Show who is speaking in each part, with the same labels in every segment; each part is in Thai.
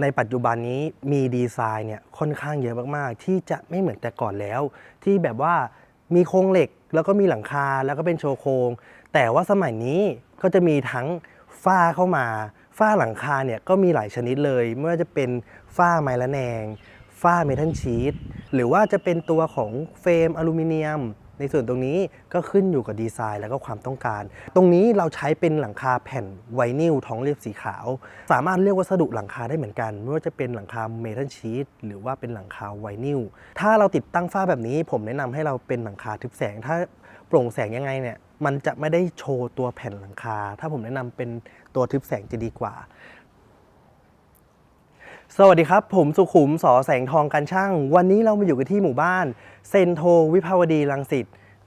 Speaker 1: ในปัจจุบันนี้มีดีไซน์เนี่ยค่อนข้างเยอะมากๆ ที่จะไม่เหมือนแต่ก่อนแล้ว ที่แบบว่ามีโครงเหล็กแล้วก็มีหลังคาแล้วก็เป็นโชว์โครง แต่ว่าสมัยนี้ก็จะมีทั้งฝ้าเข้ามา ฝ้าหลังคาเนี่ยก็มีหลายชนิดเลย ไม่ว่าจะเป็นฝ้าไม้ละแนง ฝ้าเมทัลชีตหรือว่าจะเป็นตัวของเฟรมอลูมิเนียม ในส่วนตรงนี้ก็ขึ้นอยู่กับดีไซน์แล้วก็ความต้องการ ตรงนี้เราใช้เป็นหลังคาแผ่นไวนิลท้องเรียบสีขาว สามารถเลือกวัสดุหลังคาได้เหมือนกัน ไม่ว่าจะเป็นหลังคาเมทัลชีตหรือว่าเป็นหลังคาไวนิลถ้าเราติดตั้งฝ้าแบบนี้ ผมแนะนำให้เราเป็นหลังคาทึบแสง ถ้าโปร่งแสงยังไงเนี่ยมันจะไม่ได้โชว์ตัวแผ่นหลังคา ถ้าผมแนะนำเป็นตัวทึบแสงจะดีกว่าสวัสดีครับ ผมสุขุมสอแสงทองการช่าง วันนี้เรามาอยู่กันที่หมู่บ้าน เซนโทวิภาวดีรังสิต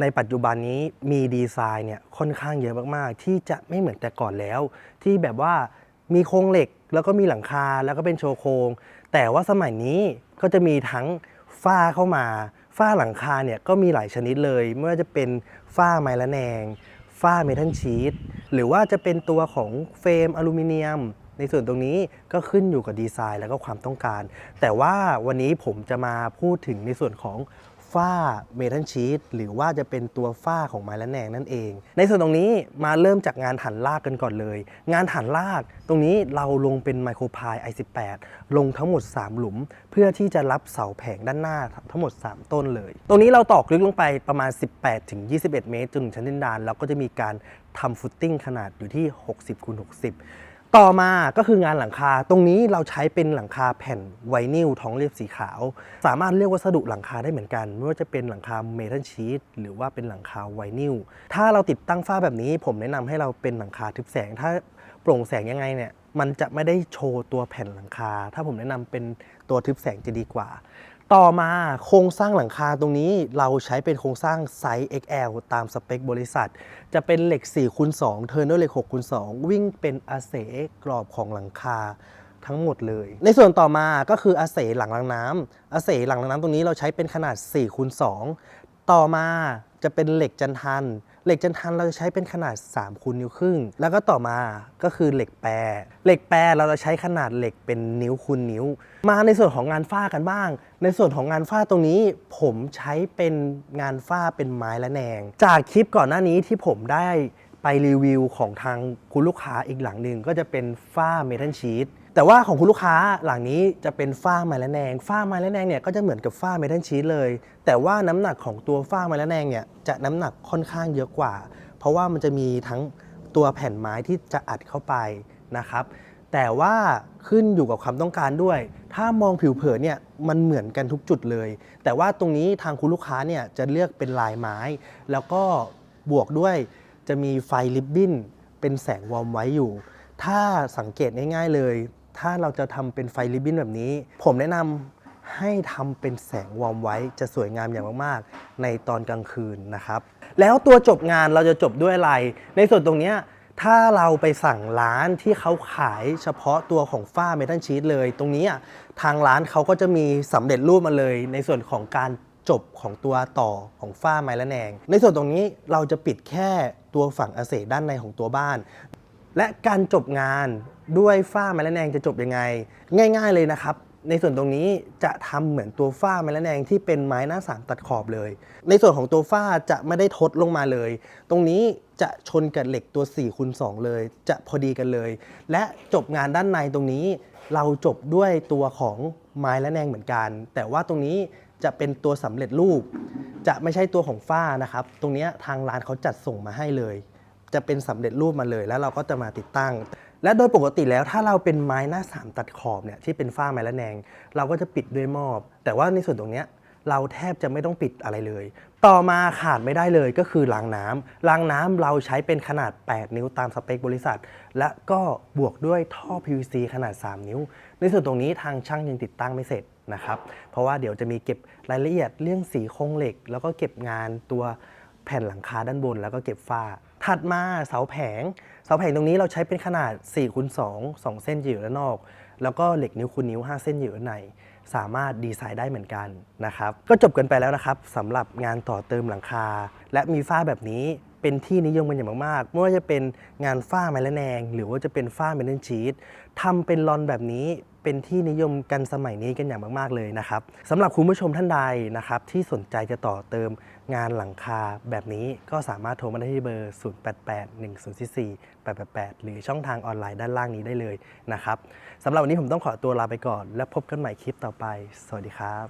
Speaker 1: ในปัจจุบันนี้มีดีไซน์เนี่ยค่อนข้างเยอะมากๆ ที่จะไม่เหมือนแต่ก่อนแล้ว ที่แบบว่ามีโครงเหล็กแล้วก็มีหลังคาแล้วก็เป็นโชว์โครง แต่ว่าสมัยนี้ก็จะมีทั้งฝ้าเข้ามาฝ้าหลังคาเนี่ยก็มีหลายชนิดเลย ไม่ว่าจะเป็นฝ้าไม้ละแนงฝ้าเมทัลชีตหรือว่าจะเป็นตัวของเฟรมอลูมิเนียม ในส่วนตรงนี้ก็ขึ้นอยู่กับดีไซน์แล้วก็ความต้องการ แต่ว่าวันนี้ผมจะมาพูดถึงในส่วนของ ฝ้าเมทัลชีตหรือว่าจะเป็นตัวฝ้าของไม้ละแนงนั่นเอง ในส่วนตรงนี้มาเริ่มจากงานฐานลากกันก่อนเลย งานฐานลากตรงนี้เราลงเป็นไมโครพาย i18 ลงทั้งหมด 3 หลุม เพื่อที่จะรับเสาแผงด้านหน้าทั้งหมด 3 ต้นเลย ตรงนี้เราตอกลึกลงไปประมาณ 18ถึง21 เมตรจนถึงชั้นดินดานแล้วก็จะมีการทำฟุตติ้งขนาดอยู่ที่ 60คูณ60 ต่อมาก็คืองานหลังคา ตรงนี้เราใช้เป็นหลังคาแผ่นไวนิลท้องเรียบสีขาว สามารถเลือกวัสดุหลังคาได้เหมือนกัน ไม่ว่าจะเป็นหลังคาเมทัลชีตหรือว่าเป็นหลังคาไวนิล ถ้าเราติดตั้งฝ้าแบบนี้ ผมแนะนำให้เราเป็นหลังคาทึบแสง ถ้าโปร่งแสงยังไงเนี่ย มันจะไม่ได้โชว์ตัวแผ่นหลังคา ถ้าผมแนะนำเป็นตัวทึบแสงจะดีกว่า ต่อมาโครงสร้างหลังคาตรงนี้เราใช้เป็นโครงสร้างไซส์ XL ตามสเปคบริษัท จะเป็นเหล็ก4คูณ2เทอร์เนอร์เหล็ก6คูณ2วิ่งเป็นอาเสกรอบของหลังคาทั้งหมดเลย ในส่วนต่อมาก็คืออาเสหลังรางน้ำอาเสหลังรางน้ำตรงนี้เราใช้เป็นขนาด4คูณ2 ต่อมาจะเป็นเหล็กจันทัน เหล็กจันทันเราจะใช้เป็นขนาด3คูณนิ้วครึ่ง แล้วก็ต่อมาก็คือเหล็กแปร เหล็กแปรเราจะใช้ขนาดเหล็กเป็นนิ้วคูณนิ้ว มาในส่วนของงานฝ้ากันบ้าง ในส่วนของงานฝ้าตรงนี้ ผมใช้เป็นงานฝ้าเป็นไม้ละแนง จากคลิปก่อนหน้านี้ที่ผมได้ไปรีวิวของทางคุณลูกค้าอีกหลังหนึ่งก็จะเป็นฝ้าเมทัลชีต แต่ว่าของคุณลูกค้าหลังนี้จะเป็นฝ้าไม้ละแนง ฝ้าไม้ละแนงเนี่ยก็จะเหมือนกับฝ้าเมทัลชีตเลย แต่ว่าน้ำหนักของตัวฝ้าไม้ละแนงเนี่ยจะน้ำหนักค่อนข้างเยอะกว่า เพราะว่ามันจะมีทั้งตัวแผ่นไม้ที่จะอัดเข้าไปนะครับ แต่ว่าขึ้นอยู่กับความต้องการด้วย ถ้ามองผิวเผินเนี่ยมันเหมือนกันทุกจุดเลย แต่ว่าตรงนี้ทางคุณลูกค้าเนี่ยจะเลือกเป็นลายไม้ แล้วก็บวกด้วยจะมีไฟริบบิ้นเป็นแสงวอร์มไว้อยู่ ถ้าสังเกตง่ายๆเลย ถ้าเราจะทำเป็นไฟริบบิ้นแบบนี้ ผมแนะนำให้ทำเป็นแสงวอร์มไว้จะสวยงามอย่างมากๆ ในตอนกลางคืนนะครับ แล้วตัวจบงานเราจะจบด้วยอะไร ในส่วนตรงนี้ถ้าเราไปสั่งร้านที่เขาขายเฉพาะตัวของฝ้าเมทัลชีตเลย ตรงนี้อะทางร้านเขาก็จะมีสำเร็จรูปมาเลย ในส่วนของการจบของตัวต่อของฝ้าไม้ละแนง ในส่วนตรงนี้เราจะปิดแค่ตัวฝั่งอาเสด้านในของตัวบ้าน และการจบงานด้วยฝ้าไม้ละแนงจะจบยังไง ง่าย ๆเลยนะครับ ในส่วนตรงนี้จะทำเหมือนตัวฝ้าไม้ละแนงที่เป็นไม้หน้าสามตัดขอบเลย ในส่วนของตัวฝ้าจะไม่ได้ทดลงมาเลย ตรงนี้จะชนกับเหล็กตัว4คูณ2เลย จะพอดีกันเลย และจบงานด้านในตรงนี้ เราจบด้วยตัวของไม้และแนงเหมือนกัน แต่ว่าตรงนี้จะเป็นตัวสำเร็จรูป จะไม่ใช่ตัวของฝ้านะครับ ตรงนี้ทางร้านเขาจัดส่งมาให้เลย จะเป็นสำเร็จรูปมาเลย แล้วเราก็จะมาติดตั้ง และโดยปกติแล้วถ้าเราเป็นไม้หน้าสามตัดขอบเนี่ยที่เป็นฝ้าไม้ละแนง เราก็จะปิดด้วยมอบ แต่ว่าในส่วนตรงเนี้ยเราแทบจะไม่ต้องปิดอะไรเลย ต่อมาขาดไม่ได้เลยก็คือรางน้ำรางน้ำเราใช้เป็นขนาด 8 นิ้วตามสเปคบริษัท และก็บวกด้วยท่อ PVC ขนาด 3 นิ้ว ในส่วนตรงนี้ทางช่างยังติดตั้งไม่เสร็จนะครับ เพราะว่าเดี๋ยวจะมีเก็บรายละเอียดเรื่องสีโครงเหล็ก แล้วก็เก็บงานตัวแผ่นหลังคาด้านบน แล้วก็เก็บฝ้า ถัดมาเสาแผง เสาแผงตรงนี้เราใช้เป็นขนาด4คูณ2 2 เส้นอยู่ด้านนอก แล้วก็เหล็กนิ้วคูณนิ้ว 5 เส้นอยู่ด้านใน สามารถดีไซน์ได้เหมือนกันนะครับ ก็จบกันไปแล้วนะครับสำหรับงานต่อเติมหลังคา และมีฝ้าแบบนี้เป็นที่นิยมกันอย่างมากๆไม่ว่าจะเป็นงานฝ้าไม้ละแนง หรือว่าจะเป็นฝ้าเมนเทัลชีตทำเป็นลอนแบบนี้ เป็นที่นิยมกันสมัยนี้กันอย่างมาก ๆ เลยนะครับสำหรับคุณผู้ชมท่านใดนะครับที่สนใจจะต่อเติมงานหลังคาแบบนี้ก็สามารถโทรมาได้ที่เบอร์ 0881044888 หรือช่องทางออนไลน์ด้านล่างนี้ได้เลยนะครับสำหรับวันนี้ผมต้องขอตัวลาไปก่อน และพบกันใหม่คลิปต่อไป สวัสดีครับ